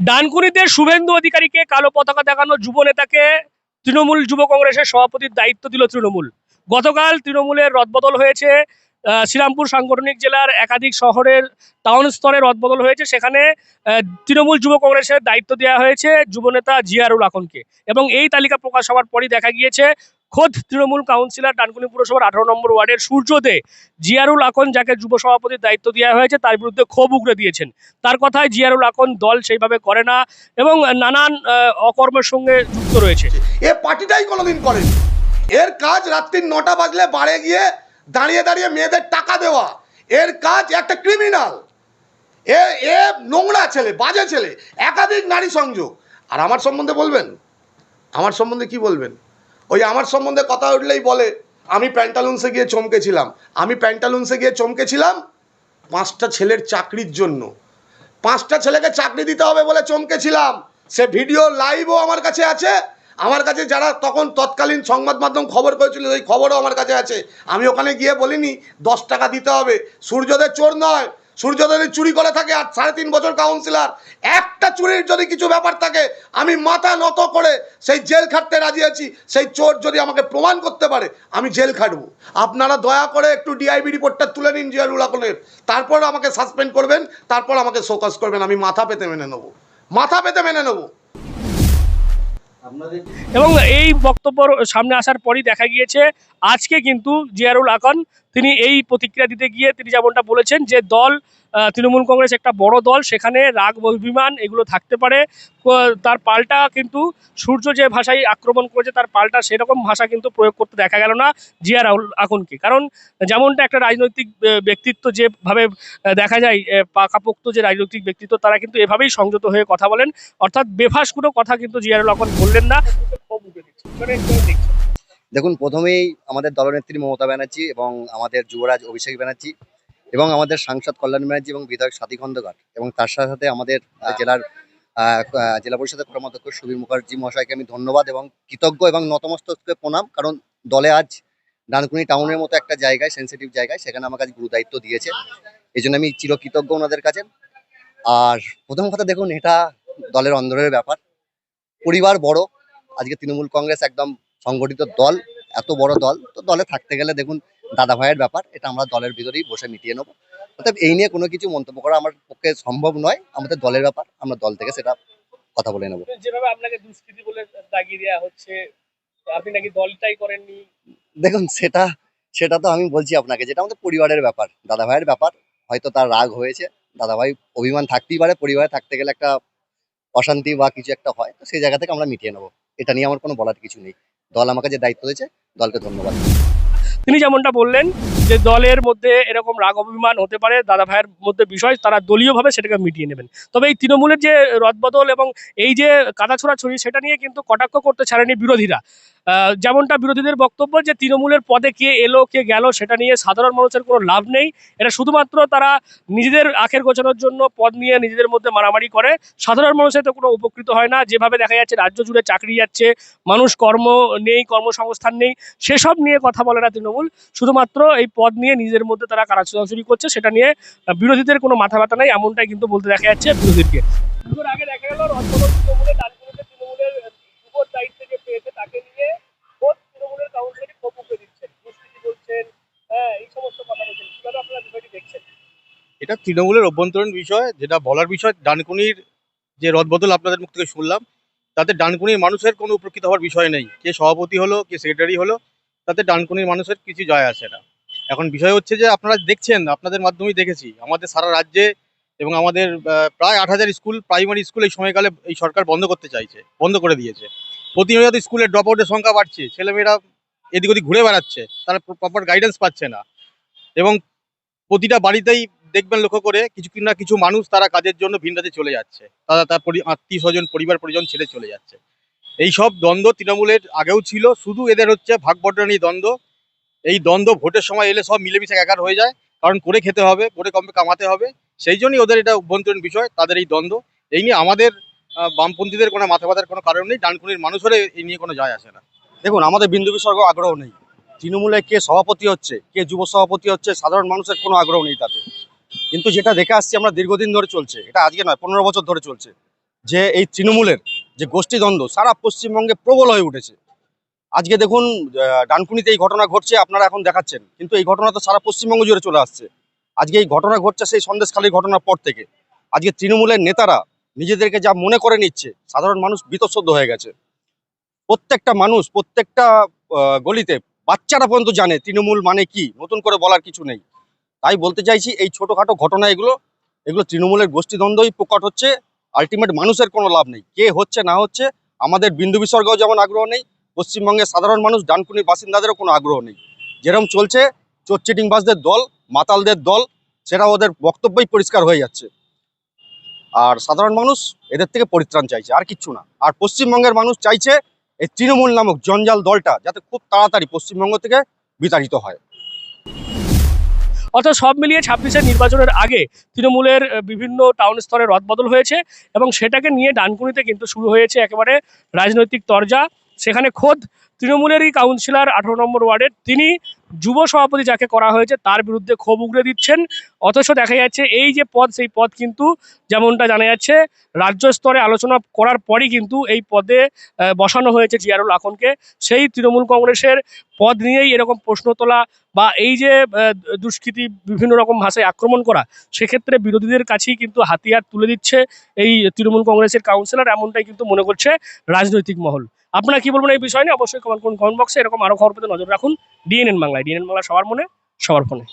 ডানকুনিতে শুভেন্দু অধিকারীকে কালো পতাকা দেখানো যুব নেতাকে তৃণমূল যুব কংগ্রেসের সভাপতির দায়িত্ব দিল তৃণমূল। গতকাল তৃণমূলের রদবদল হয়েছে শ্রীরামপুর সাংগঠনিক জেলার একাধিক শহরের টাউন স্তরে রদবদল হয়েছে। সেখানে তৃণমূল যুব কংগ্রেসের দায়িত্ব দেওয়া হয়েছে যুবনেতা জিয়ারুল আকনকে। এবং এই তালিকা প্রকাশ হওয়ার পরই দেখা গিয়েছে খোদ তৃণমূল কাউন্সিলর ডানকুনি পুরসভার আঠারো নম্বর ওয়ার্ডের সূর্যদে জিয়ারুল আকন, যাকে যুব সভাপতির দায়িত্ব দেওয়া হয়েছে, তার বিরুদ্ধে ক্ষোভ উগড়ে দিয়েছেন। তার কথায় জিয়ারুল আকন দল সেইভাবে করে না এবং নানান অকর্মের সঙ্গে যুক্ত রয়েছে। এ পার্টিটাই কোনোদিন করেনি। এর কাজ রাত্রি নটা বাজলে বাড়ে গিয়ে দাঁড়িয়ে দাঁড়িয়ে মেয়েদের টাকা দেওয়া। এর কাজ একটা ক্রিমিনাল এ এ নোংরা ছেলে, বাজে ছেলে, একাধিক নারী সংযোগ। আর আমার সম্বন্ধে বলবেন? আমার সম্বন্ধে কি বলবেন? ওই আমার সম্বন্ধে কথা উঠলেই বলে, আমি প্যান্টালুন্সে গিয়ে চমকেছিলাম। আমি প্যান্টালুন্সে গিয়ে চমকেছিলাম পাঁচটা ছেলের চাকরির জন্য। পাঁচটা ছেলেকে চাকরি দিতে হবে বলে চমকেছিলাম। সে ভিডিও লাইভও আমার কাছে আছে। আমার কাছে যারা তখন তৎকালীন সংবাদ মাধ্যম খবর করেছিল ওই খবরও আমার কাছে আছে। আমি ওখানে গিয়ে বলিনি, দশ টাকা দিতে হবে। সূর্যদের চোর নয় সূর্যদের চুরি করে থাকে আর সাড়ে তিন বছর কাউন্সিলার একটা চুরির যদি কিছু ব্যাপার থাকে, আমি মাথা নত করে সেই জেল খাটতে রাজি আছি। সেই চোর যদি আমাকে প্রমাণ করতে পারে, আমি জেল খাটবো। আপনারা দয়া করে একটু ডিআইবি রিপোর্টটা তুলে নিন জিয়ারুল আকনের তারপর আমাকে সাসপেন্ড করবেন, তারপর আমাকে সোকাস করবেন। আমি মাথা পেতে মেনে নেব। মাথা পেতে মেনে নেব। এবং এই বক্তব্য সামনে আসার পরই দেখা গিয়েছে, আজকে কিন্তু জিয়ারুল আকন, তিনি এই প্রতিক্রিয়া দিতে গিয়ে তিনি যেমনটা বলেছেন যে দল তৃণমূল কংগ্রেস একটা বড় দল, সেখানে রাগ, অভিমান এগুলো থাকতে পারে। তার পাল্টা কিন্তু সূর্য যে ভাষায় আক্রমণ করেছে, তার পাল্টা সেরকম ভাষা কিন্তু প্রয়োগ করতে দেখা গেল না জিয়া রাহুল আকনকে কারণ যেমনটা একটা রাজনৈতিক ব্যক্তিত্ব যেভাবে দেখা যায় পাকাপোক্ত যে রাজনৈতিক ব্যক্তিত্ব, তারা কিন্তু এভাবেই সংযত হয়ে কথা বলেন। অর্থাৎ বেফাস কোনো কথা কিন্তু জিয়ারুল আকন বললেন না। দেখুন, প্রথমেই আমাদের দলনেত্রী মমতা ব্যানার্জি এবং আমাদের যুবরাজ অভিষেক ব্যানার্জি এবং আমাদের সাংসদ কল্যাণ ব্যানার্জি এবং বিধায়ক সাথী খন্দকার এবং তার সাথে সাথে আমাদের জেলার আহ, আহ, জেলা পরিষদের কর্মাধ্যক্ষ সুবীর মুখার্জি মহাশয়কে আমি ধন্যবাদ এবং কৃতজ্ঞ এবং নতমস্তকে প্রণাম কারণ দলে আজ ডানকুনি টাউনের মতো একটা জায়গায় সেন্সিটিভ জায়গায় সেখানে আমার কাছে গুরুদায়িত্ব দিয়েছে। এই জন্য আমি চিরকৃতজ্ঞ ওনাদের কাছে। আর প্রথম কথা দেখুন এটা দলের অন্দরের ব্যাপার। পরিবার বড় আজকে তৃণমূল কংগ্রেস একদম সংগঠিত দল এত বড় দল তো দলে থাকতে গেলে দেখুন দাদা ভাইয়ের ব্যাপার এটা আমরা দলের ভিতরেই বসে মিটিয়ে নেব। অর্থাৎ এই নিয়ে কোনো কিছু মন্তব্য করা আমার পক্ষে সম্ভব নয় আমাদের দলের ব্যাপার আমরা দল থেকে সেটা কথা বলে নেব। যেভাবে আপনাকে দুষ্কৃতি বলে দাগিয়ে দেওয়া হচ্ছে আপনি নাকি দলটাই করেননি? দেখুন সেটা সেটা তো আমি বলছি আপনাকে যেটা আমাদের পরিবারের ব্যাপার দাদা ভাইয়ের ব্যাপার হয়তো তার রাগ হয়েছে দাদা ভাই অভিমান থাকতেই পারে পরিবারে থাকতে গেলে একটা অশান্তি বা কিছু একটা হয় তো সেই জায়গা থেকে আমরা মিটিয়ে নেব। এটা নিয়ে আমার কোনো বলার কিছু নেই। দল আমাকে যে দায়িত্ব দিয়েছে দলকে ধন্যবাদ। তিনি যেমনটা বললেন যে দলের মধ্যে এরকম রাগ অভিমান হতে পারে, দাদা ভাইয়ের মধ্যে বিষয়, তারা দলীয়ভাবে সেটাকে মিটিয়ে নেবেন। তবে এই তৃণমূলের যে রদবদল এবং এই যে কাদা ছোড়াছড়ি, সেটা নিয়ে কিন্তু কটাক্ষ করতে ছাড়েনি বিরোধীরা। যেমনটা বিরোধীদের বক্তব্য যে তৃণমূলের পদে কে এলো, কে গেল, সেটা নিয়ে সাধারণ মানুষের কোনো লাভ নেই। এটা শুধুমাত্র তারা নিজেদের আখের গোছানোর জন্য পদ নিয়ে নিজেদের মধ্যে মারামারি করে। সাধারণ মানুষের তো কোনো উপকৃত হয় না। যেভাবে দেখা যাচ্ছে রাজ্য জুড়ে চাকরি যাচ্ছে, মানুষ কর্ম নেই, কর্মসংস্থান নেই, সেসব নিয়ে কথা বলে না তৃণমূল। শুধুমাত্র এই পদ নিয়ে নিজের মধ্যে তারা কারাচুরি করছে, সেটা নিয়ে বিরোধীদের কোনো মাথা ব্যথা নাই, এমনটাই কিন্তু বলতে দেখা যাচ্ছে বিরোধীদেরকে। হ্যাঁ এটা তৃণমূলের অভ্যন্তরীণ বিষয়, যেটা বলার বিষয়, ডানকুনির যে রদবদল আপনাদের মুখ থেকে শুনলাম, তাতে ডানকুনির মানুষের কোনো উপকৃত হওয়ার বিষয় নেই। কে সভাপতি হলো, কে সেক্রেটারি হলো, তাতে ডানকুনির মানুষের কিছু যায় আসে না। এখন বিষয় হচ্ছে যে আপনারা দেখছেন, আপনাদের মাধ্যমেই দেখেছি। আমাদের সারা রাজ্যে এবং আমাদের প্রায় আট হাজার স্কুল, প্রাইমারি স্কুল এই সময়কালে এই সরকার বন্ধ করতে চাইছে, বন্ধ করে দিয়েছে। প্রতিনিয়ত স্কুলের ড্রপ আউটের সংখ্যা বাড়ছে, ছেলেমেয়েরা এদিক ওদিক ঘুরে বেড়াচ্ছে, তারা প্রপার গাইডেন্স পাচ্ছে না। এবং প্রতিটা বাড়িতেই দেখবেন লক্ষ্য করে কিছু না কিছু মানুষ তারা কাজের জন্য ভিন রাজ্যে চলে যাচ্ছে। তারা তার আত্মীয় স্বজন, পরিবার, পরিজন ছেড়ে চলে যাচ্ছে। এই সব দ্বন্দ্ব তৃণমূলের আগেও ছিল, শুধু এদের হচ্ছে ভাগ বটরানি দ্বন্দ্ব। এই দ্বন্দ্ব ভোটের সময় এলে সব মিলেমিশে একাকার হয়ে যায়। কারণ করে খেতে হবে, করে কমে কামাতে হবে। সেই জন্যই ওদের এটা অভ্যন্তরীণ বিষয়, তাদের এই দ্বন্দ্ব। এই নিয়ে আমাদের বামপন্থীদের কোনো মাথা ব্যথার কোনো কারণ নেই। ডানকুনির মানুষের এই নিয়ে কোনো যায় আসে না। দেখুন, আমাদের বিন্দু বিসর্গ আগ্রহ নেই। তৃণমূলে কে সভাপতি হচ্ছে, কে যুব সভাপতি হচ্ছে, সাধারণ মানুষের কোনো আগ্রহ নেই তাতে। কিন্তু যেটা দেখে আসছি আমরা, দীর্ঘদিন ধরে চলছে। এটা আজকে নয়, পনেরো বছর ধরে চলছে। যে এই তৃণমূলের যে গোষ্ঠীদ্বন্দ্ব, সারা পশ্চিমবঙ্গে প্রবল হয়ে উঠেছে। আজকে দেখুন ডানকুনিতে এই ঘটনা ঘটছে, আপনারা এখন দেখাচ্ছেন। কিন্তু এই ঘটনা তো সারা পশ্চিমবঙ্গ জুড়ে চলে আসছে। আজকে এই ঘটনা ঘটছে সেই সন্দেশখালীর ঘটনার পর থেকে। আজকে তৃণমূলের নেতারা নিজেদেরকে যা মনে করে নিচ্ছে, সাধারণ মানুষ বিতঃসদ্য হয়ে গেছে। প্রত্যেকটা মানুষ, প্রত্যেকটা গলিতে বাচ্চারা পর্যন্ত জানে তৃণমূল মানে কি, নতুন করে বলার কিছু নেই। তাই বলতে চাইছি, এই ছোটোখাটো ঘটনা এগুলো এগুলো তৃণমূলের গোষ্ঠীদ্বন্দ্বই প্রকট হচ্ছে। আলটিমেট মানুষের কোনো লাভ নেই। কে হচ্ছে, না হচ্ছে, আমাদের বিন্দু বিসর্গও যেমন আগ্রহ নেই পশ্চিমবঙ্গের সাধারণ মানুষ, ডানকুনির বাসিন্দাদেরও কোনো আগ্রহ নেই। যেরকম চলছে চোর চিটিংবাজদের দল, মাতালদের দল, সেটা ওদের বক্তব্যই পরিষ্কার হয়ে যাচ্ছে। আর সাধারণ মানুষ এদের থেকে পরিত্রাণ চাইছে, আর কিচ্ছু না। আর পশ্চিমবঙ্গের মানুষ চাইছে, এই তৃণমূল নামক জঞ্জাল দলটা যাতে খুব তাড়াতাড়ি পশ্চিমবঙ্গ থেকে বিতাড়িত হয়। অর্থাৎ সব মিলিয়ে ছাব্বিশের নির্বাচনের আগে তৃণমূলের বিভিন্ন টাউন স্তরে রদবদল হয়েছে এবং সেটাকে নিয়ে ডানকুনিতে কিন্তু শুরু হয়েছে একেবারে রাজনৈতিক তরজা। সেখানে খোদ তৃণমূলেরই কাউন্সিলর আঠারো নম্বর ওয়ার্ডের, তিনি যুব সভাপতি যাকে করা হয়েছে তার বিরুদ্ধে ক্ষোভ উগড়ে দিচ্ছেন। অথচ দেখা যাচ্ছে এই যে পদ, সেই পদ কিন্তু যেমনটা জানা যাচ্ছে, রাজ্য স্তরে আলোচনা করার পরই কিন্তু এই পদে বসানো হয়েছে জিয়ারুল আখনকে সেই তৃণমূল কংগ্রেসের পদ নিয়েই এরকম প্রশ্ন তোলা বা এই যে দুষ্কৃতী বিভিন্ন রকম ভাষায় আক্রমণ করা, সেক্ষেত্রে বিরোধীদের কাছেই কিন্তু হাতিয়ার তুলে দিচ্ছে এই তৃণমূল কংগ্রেসের কাউন্সিলর এমনটাই কিন্তু মনে করছে রাজনৈতিক মহল। আপনারা কি বলবেন এই বিষয় নিয়ে? অবশ্যই কমেন্ট করুন কমেন্ট বক্সে এরকম আরও খবর পেতে নজর রাখুন। ডিএনএন বাংলায়। ডিএনএন বাংলা সবার মনে, সবার ফোনে।